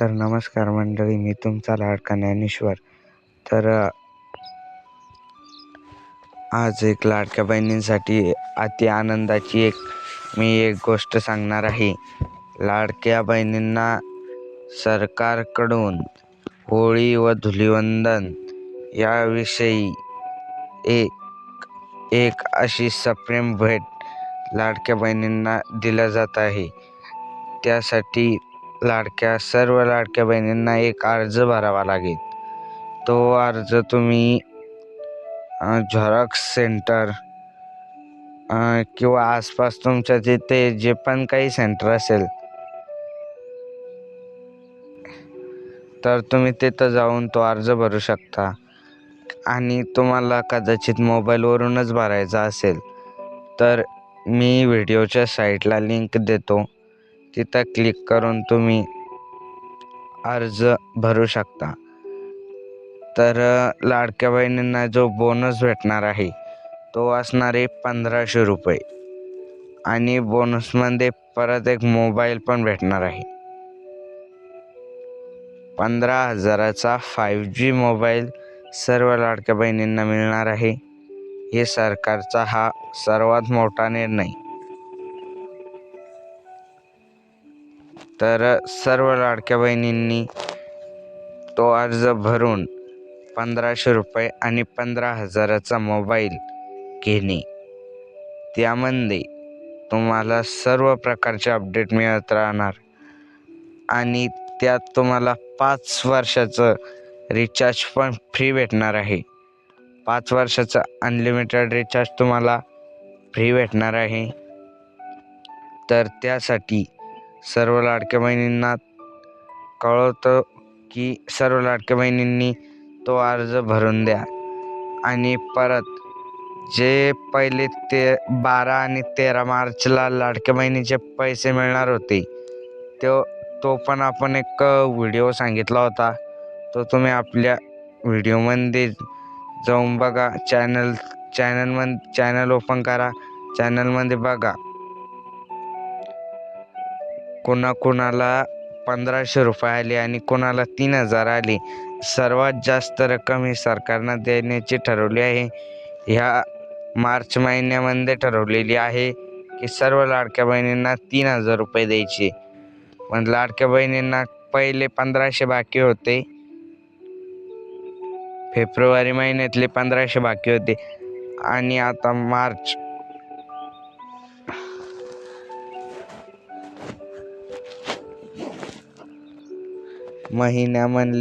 तर नमस्कार मंडळी मी तुमचा लाडका ज्ञानेश्वर तर आज एक लाडक्या बहिणींसाठी अति आनंदाची एक मी एक गोष्ट सांगणार आहे. लाडक्या बहिणींना सरकारकडून होळी व धुलिवंदन याविषयी एक एक अशी सप्रेम भेट लाडक्या बहिणींना दिल्या जात आहे. त्यासाठी लाडक्या सर्व लाडक्या बहिणींना एक अर्ज भरावा लागेल. तो अर्ज तुम्ही झेरॉक्स सेंटर किंवा आसपास तुमच्या तिथे जे पण काही सेंटर असेल तर तुम्ही तिथं जाऊन तो अर्ज भरू शकता. आणि तुम्हाला कदाचित मोबाईलवरूनच भरायचा असेल तर मी व्हिडिओच्या साईटला लिंक देतो. तिथं क्लिक करून तुम्ही अर्ज भरू शकता. तर लाडक्या बहिणींना जो बोनस भेटणार आहे तो असणार आहे पंधराशे रुपये. आणि बोनसमध्ये परत एक मोबाईल पण भेटणार आहे. पंधरा हजाराचा फाईव्ह जी मोबाईल सर्व लाडक्या बहिणींना मिळणार आहे. हे सरकारचा हा सर्वात मोठा निर्णय. तर सर्व लाडक्या बहिणींनी तो अर्ज भरून पंधराशे रुपये आणि पंधरा हजाराचा मोबाईल घेणे. त्यामध्ये तुम्हाला सर्व प्रकारचे अपडेट मिळत राहणार आणि त्यात तुम्हाला पाच वर्षाचं रिचार्ज पण फ्री भेटणार आहे. पाच वर्षाचं अनलिमिटेड रिचार्ज तुम्हाला फ्री भेटणार आहे. तर त्यासाठी सर्व लाडक्या बहिणींना कळवतो की सर्व लाडक्या बहिणींनी तो अर्ज भरून द्या. आणि परत जे पहिले ते बारा आणि तेरा मार्चला लाडक्या बहिणीचे पैसे मिळणार होते तो तो पण आपण एक व्हिडिओ सांगितला होता. तो तुम्ही आपल्या व्हिडिओमध्ये जाऊन बघा. चॅनल चॅनलम चॅनल ओपन करा. चॅनलमध्ये बघा. कोणाकोणाला पंधराशे रुपये आले आणि कोणाला तीन हजार आले. सर्वात जास्त रक्कम ही सरकारनं देण्याची ठरवली आहे. ह्या मार्च महिन्यामध्ये ठरवलेली आहे की सर्व लाडक्या बहिणींना तीन हजार रुपये द्यायचे. पण लाडक्या बहिणींना पहिले पंधराशे बाकी होते. फेब्रुवारी महिन्यातले पंधराशे बाकी होते. आणि आता मार्च महिन्यामधले